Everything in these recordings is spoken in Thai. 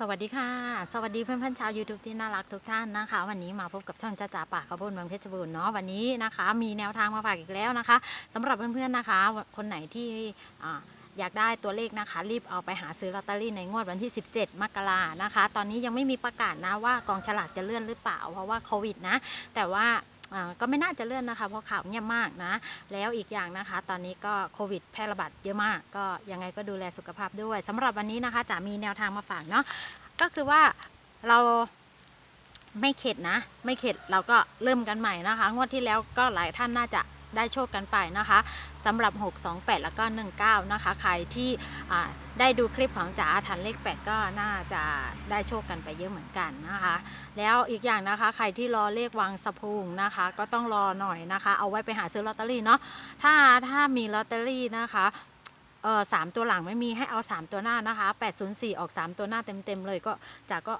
สวัสดีค่ะ สวัสดีเพื่อนๆชาว YouTube ที่น่ารักทุกท่านนะคะ วันนี้มาพบกับช่องจ้าจ๋าปากกระบุนเมืองเพชรบูรณ์เนาะวันนี้นะคะ มีแนวทางมาฝากอีกแล้วนะคะสำหรับเพื่อนๆนะคะ คนไหนที่ออยากได้ตัวเลขนะคะ รีบเอาไปหาซื้อลอตเตอรี่ในงวดวันที่ 17 มกรานะคะ ตอนนี้ยังไม่มีประกาศนะว่ากองฉลากจะเลื่อนหรือเปล่า เพราะว่าโควิดนะ แต่ว่า ก็ไม่น่าจะเลื่อนนะคะ เพราะข่าวเงียบมากนะ แล้วอีกอย่างนะคะ ตอนนี้ก็โควิดแพร่ระบาดเยอะมาก ก็ยังไงก็ดูแลสุขภาพด้วยสำหรับวันนี้นะคะจะมีแนวทางมาฝากเนาะก็คือว่าเราไม่เข็ดนะ ไม่เข็ดเราก็เริ่มกันใหม่นะคะ งวดที่แล้วก็หลายท่านน่าจะ ได้โชคกันไปนะคะสำหรับ 628 แล้วก็ 19 นะคะ ใครที่ได้ดูคลิปของจ๋าทันเลข 8 ก็น่าจะได้โชคกันไปเยอะเหมือนกันนะคะ แล้วอีกอย่างนะคะใครที่รอเลขวังสะพุงนะคะ ก็ต้องรอหน่อยนะคะ เอาไว้ไปหาซื้อลอตเตอรี่เนาะถ้าถ้ามีลอตเตอรี่นะคะเออสามตัวหลังไม่มีให้เอา 3 ตัวหน้านะคะ 804 ออก 3 ตัวหน้าเต็มๆเลยก็จากก็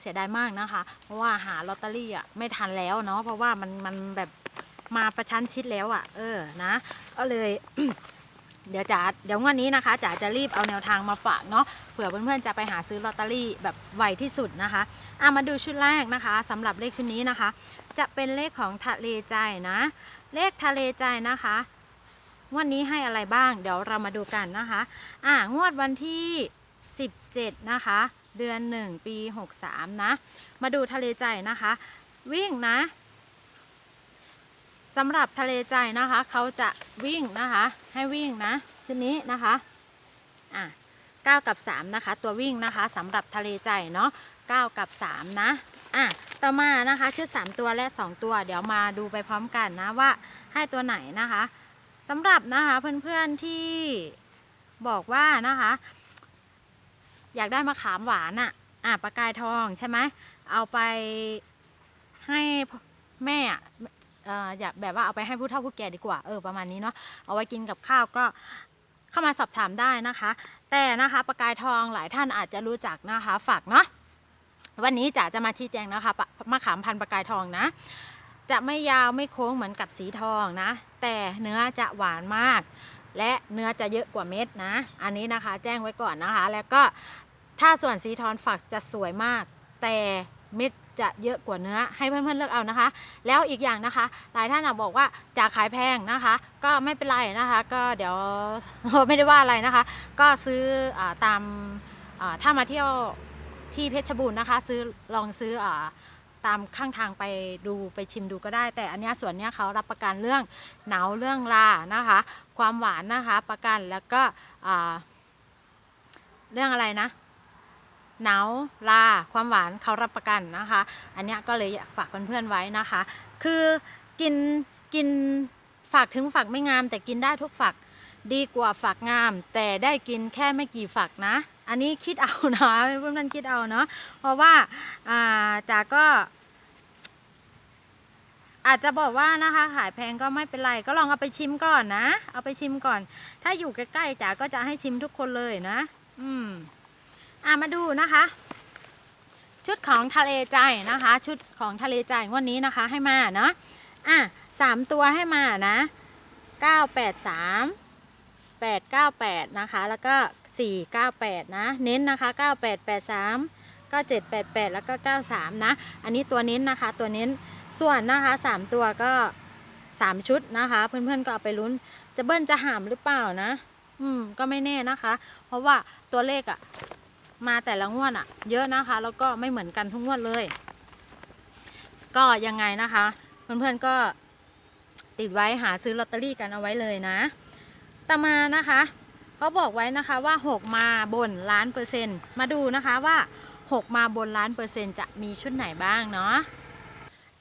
เสียดายมากนะคะ เพราะว่าหาลอตเตอรี่อะไม่ทันแล้วเนาะเพราะว่ามันมันแบบ มาประชันชิดแล้วอะ เออนะก็เลยเดี๋ยวจ๋าเดี๋ยววันนี้นะคะจ๋าจะรีบเอาแนวทางมาฝากเนาะเผื่อเพื่อนๆจะไปหาซื้อลอตเตอรี่แบบไวที่สุดนะคะอะมาดูชุดแรกนะคะสำหรับเลขชุดนี้นะคะ จะเป็นเลขของทะเลใจนะ เลขทะเลใจนะคะงวดนี้ให้อะไรบ้าง เดี๋ยวเรามาดูกันนะคะอ่างวดวันที่ 17 นะคะ เดือน 1 ปี 63 นะ มาดูทะเลใจนะคะ วิ่งนะ สำหรับทะเลใจนะคะเขาจะวิ่งนะคะ ให้วิ่งนะชุดนี้นะคะอะ9กับ 3 นะคะ ตัววิ่งนะคะสำหรับทะเลใจเนาะ9กับ 3 นะอะต่อมานะคะชุด 3 ตัวและ 2 ตัว เดี๋ยวมาดูไปพร้อมกันนะว่าให้ตัวไหนนะคะสำหรับนะคะเพื่อนๆที่บอกว่านะคะ อยากได้มะขามหวานอะอะปลากายทองใช่ไหมเอาไปให้แม่อะ เอ่ออยากแบบว่าเอาไปให้ผู้เฒ่าผู้แก่ดีกว่าเออประมาณนี้เนาะเอาไว้กินกับข้าวก็เข้ามาสอบถามได้นะคะ แต่นะคะปลากายทองหลายท่านอาจจะรู้จักนะคะฝากเนาะวันนี้จ๋าจะมาชี้แจงนะคะมะขามพันธุ์ปลากายทองนะ จะไม่ยาวไม่โค้งเหมือนกับสีทองนะ แต่เนื้อจะหวานมาก และเนื้อจะเยอะกว่าเม็ดนะ อันนี้นะคะแจ้งไว้ก่อนนะคะ แล้วก็ถ้าส่วนสีทองฝักจะสวยมาก แต่เม็ด จะเยอะกว่าเนื้อให้เพื่อนๆเลือกเอานะคะ แล้วอีกอย่างนะคะ หลายท่านอะบอกว่าจะขายแพงนะคะ ก็ไม่เป็นไรนะคะ ก็เดี๋ยวไม่ได้ว่าอะไรนะคะ ก็ซื้ออตามถ้ามาเที่ยวที่เพชรบูรณ์นะคะ ซื้อลองซื้ออตามข้างทางไปดูไปชิมดูก็ได้ แต่อันนี้ส่วนนี้เขารับประกันเรื่องหนาวเรื่องลานะคะ ความหวานนะคะ ประกันแล้วก็เรื่องอะไรนะ หนาวลา ความหวานเขารับประกันนะคะ อันนี้ก็เลยฝากเพื่อนๆไว้นะคะ คือกินกินฝักถึงฝักไม่งาม แต่กินได้ทุกฝักดีกว่าฝักงาม แต่ได้กินแค่ไม่กี่ฝักนะ อันนี้คิดเอานะเพื่อนๆคิดเอาเนาะเพราะว่าอ่าจากก็ อาจจะบอกว่านะคะ ขายแพงก็ไม่เป็นไร ก็ลองเอาไปชิมก่อนนะ เอาไปชิมก่อน ถ้าอยู่ใกล้ๆจ๋าก็จะให้ชิมทุกคนเลยนะ อืม อ่ามาดูนะคะ ชุดของทะเลใจนะคะ ชุดของทะเลใจงวันนี้นะคะให้มาเนาะอะสามตัวให้มานะเก้าแปดสามแปดเก้าแปดนะคะ แล้วก็สี่เก้าแปดนะเน้นนะคะเก้าแปดแปดสาม9788แล้วก็93นะ อันนี้ตัวเน้นนะคะตัวเน้นส่วนนะคะ3ตัวก็3ชุดนะคะ เพื่อนๆก็เอาไปลุ้นจะเบิ้ลจะหามหรือเปล่านะ อืมก็ไม่แน่นะคะ เพราะว่าตัวเลขอะ มาแต่ละงวดอะเยอะนะคะ แล้วก็ไม่เหมือนกันทุกงวดเลย ก็ยังไงนะคะ เพื่อนๆก็ติดไว้หาซื้อลอตเตอรี่กันเอาไว้เลยนะต่อมานะคะเขาบอกไว้นะคะว่า 6 มาบนล้านเปอร์เซ็นต์มาดูนะคะว่า 6 มาบนล้านเปอร์เซ็นต์จะมีชุดไหนบ้างเนาะ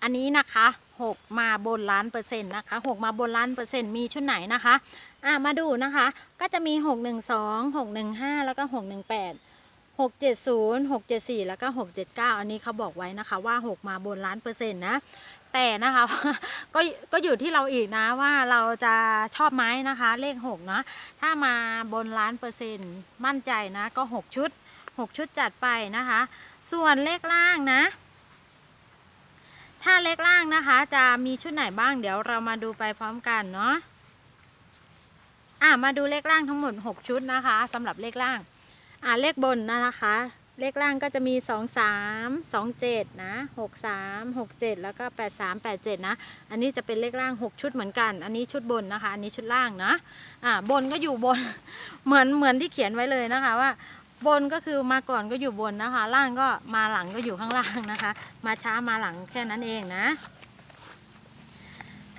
อันนี้นะคะ 6 มาบนล้านเปอร์เซ็นต์นะคะ 6 มาบนล้านเปอร์เซ็นต์มีชุดไหนนะคะอะมาดูนะคะก็จะมี 612 615 แล้วก็ 618 670 674 แล้วก็ 679 อันนี้เขาบอกไว้นะคะว่า 6 มาบนล้านเปอร์เซ็นต์นะ แต่นะคะก็ก็อยู่ที่เราอีกนะว่าเราจะชอบไหมนะคะ เลข6เนาะถ้ามาบนล้านเปอร์เซ็นต์มั่นใจนะก็ 6 ชุด 6 ชุดจัดไปนะคะ ส่วนเลขล่างนะ ถ้าเลขล่างนะคะจะมีชุดไหนบ้างเดี๋ยวเรามาดูไปพร้อมกันเนาะอะมาดูเลขล่างทั้งหมด 6 ชุดนะคะสำหรับเลขล่าง อะเลขบนนะนะคะ เลขล่างก็จะมี 2 3 2 7 นะ 6 3 6 7 แล้วก็ 8 3 8 7 นะ อันนี้จะเป็นเลขล่าง 6 ชุดเหมือนกัน อันนี้ชุดบนนะคะ อันนี้ชุดล่างนะอ่าบนก็อยู่บน เหมือนเหมือนที่เขียนไว้เลยนะคะว่าบนก็คือมาก่อนก็อยู่บนนะคะ ล่างก็มาหลังก็อยู่ข้างล่างนะคะ มาช้ามาหลังแค่นั้นเองนะ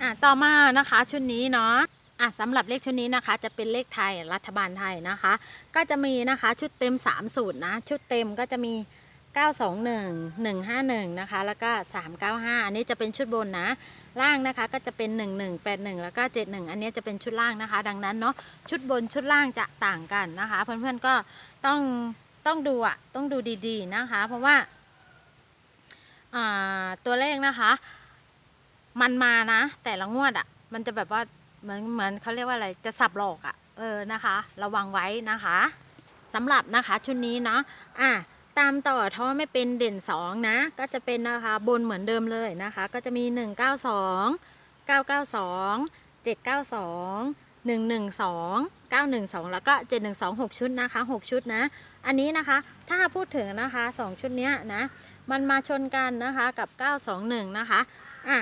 อะต่อมานะคะชุดนี้เนาะ อะสำหรับเลขชุดนี้นะคะ จะเป็นเลขไทยรัฐบาลไทยนะคะ ก็จะมีนะคะชุดเต็ม 3 สูตรนะ ชุดเต็มก็จะมี 921 151 นะคะ แล้วก็ 395 อันนี้จะเป็นชุดบนนะ ล่างนะคะก็จะเป็น 1181 แล้วก็ 71 อันนี้จะเป็นชุดล่างนะคะ ดังนั้นเนาะชุดบนชุดล่างจะต่างกันนะคะ เพื่อนๆก็ต้องต้องดูอะต้องดูดีๆนะคะ เพราะว่าตัวเลขนะคะ มันมานะ แต่ละงวดอะมันจะแบบว่า เหมือนเหมือนเขาเรียกว่าอะไรจะสับหลอกอะ่ะเออนะคะ ระวังไว้นะคะสำหรับนะคะชุดนี้เนาะอะตามต่อท้อไม่เป็นเด่น 2 นะ ก็จะเป็นนะคะบนเหมือนเดิมเลยนะคะ ก็จะมี 192 992 792 112 912 แล้วก็ 712 6 ชุดนะคะ 6 ชุดนะ อันนี้นะคะถ้าพูดถึงนะคะ 2 ชุดเนี้ยนะ มันมาชนกันนะคะกับ 921 นะคะ อะ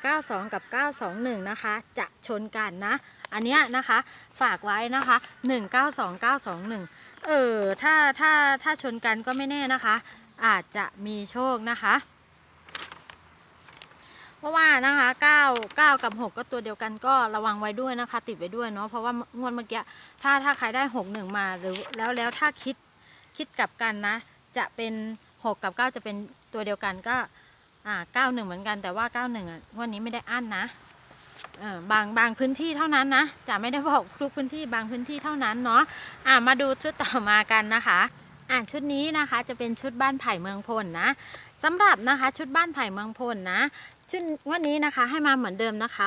192 กับ 921 นะคะ จะชนกันนะ อันเนี้ยนะคะ ฝากไว้นะคะ 192 921 เออ ถ้า ถ้า ถ้าชนกันก็ไม่แน่นะคะ อาจจะมีโชคนะคะ เพราะว่านะคะ 9 9 กับ 6 ก็ตัวเดียวกันก็ระวังไว้ด้วยนะคะ ติดไว้ด้วยเนาะ เพราะว่างวดเมื่อกี้ ถ้า ถ้าใครได้ 6 1 มาหรือ แล้ว แล้ว ถ้าคิด คิดกลับกันนะ จะเป็น 6 กับ 9 จะเป็นตัวเดียวกันก็ อ่าเก้าหนึ่งเหมือนกันแต่ว่าเก้าหนึ่งอะวันนี้ไม่ได้อั้นนะเออบางบางพื้นที่เท่านั้นนะจะไม่ได้บอกทุกพื้นที่บางพื้นที่เท่านั้นเนาะอ่ามาดูชุดต่อมากันนะคะอ่าชุดนี้นะคะจะเป็นชุดบ้านไผ่เมืองพลนะสำหรับนะคะชุดบ้านไผ่เมืองพลนะชุดวันนี้นะคะให้มาเหมือนเดิมนะคะ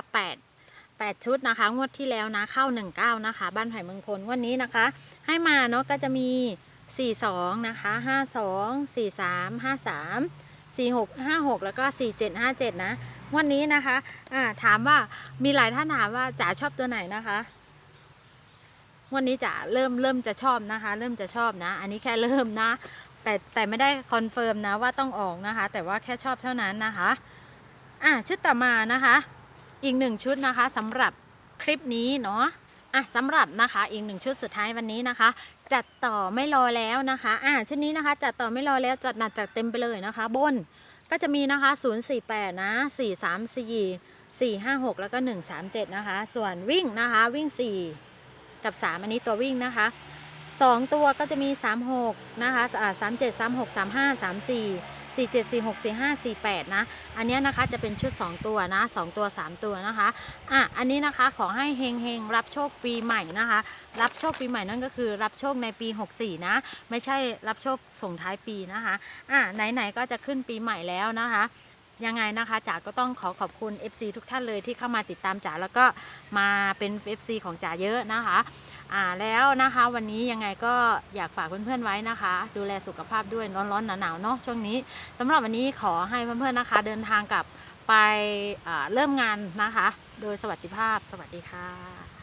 8 8ชุดนะคะงวดที่แล้วนะเข้า19นะคะ บ้านไผ่เมืองพลวันนี้นะคะ ให้มาเนาะก็จะมี42นะคะ52 43 53 46 56 แล้วก็ 47 57 นะ วันนี้นะคะอ่าถามว่ามีหลายท่านถามว่าจ๋าชอบตัวไหนนะคะวันนี้จ๋าเริ่มเริ่มจะชอบนะคะ เริ่มจะชอบนะ อันนี้แค่เริ่มนะ แต่แต่ไม่ได้คอนเฟิร์มนะว่าต้องออกนะคะ แต่ว่าแค่ชอบเท่านั้นนะคะอะชุดต่อมานะคะ อีกหนึ่งชุดนะคะสำหรับคลิปนี้เนาะ อะสำหรับนะคะอีกหนึ่งชุดสุดท้ายวันนี้นะคะ จัดต่อไม่รอแล้วนะคะอ่าชุดนี้นะคะ จัดต่อไม่รอแล้วจัดหนักจัดเต็มไปเลยนะคะ บนก็จะมีนะคะ 048 นะ 434 456 แล้วก็ 137 นะคะ ส่วนวิ่งนะคะวิ่ง 4 กับ 3 อันนี้ตัววิ่งนะคะ 2 ตัวก็จะมี 36 นะคะอ่า37 36 35 34 47 46 45 48 นะ อันนี้นะคะจะเป็นชุด 2 ตัวนะ 2 ตัว 3 ตัวนะคะอะอันนี้นะคะขอให้เฮงเฮงรับโชคปีใหม่นะคะ รับโชคปีใหม่นั่นก็คือรับโชคในปี 64 นะ ไม่ใช่รับโชคส่งท้ายปีนะคะอะไหนๆก็จะขึ้นปีใหม่แล้วนะคะยังไงนะคะจ๋าก็ต้องขอขอบคุณ FC ทุกท่านเลยที่เข้ามาติดตามจ๋าแล้วก็มาเป็น FC ของจ๋าเยอะนะคะ อ่าแล้วนะคะวันนี้ยังไงก็อยากฝากเพื่อนๆไว้นะคะ ดูแลสุขภาพด้วยร้อนๆหนาวๆเนาะช่วงนี้สำหรับวันนี้ขอให้เพื่อนๆนะคะ เดินทางกลับไปเริ่มงานนะคะ โดยสวัสดิภาพสวัสดีค่ะ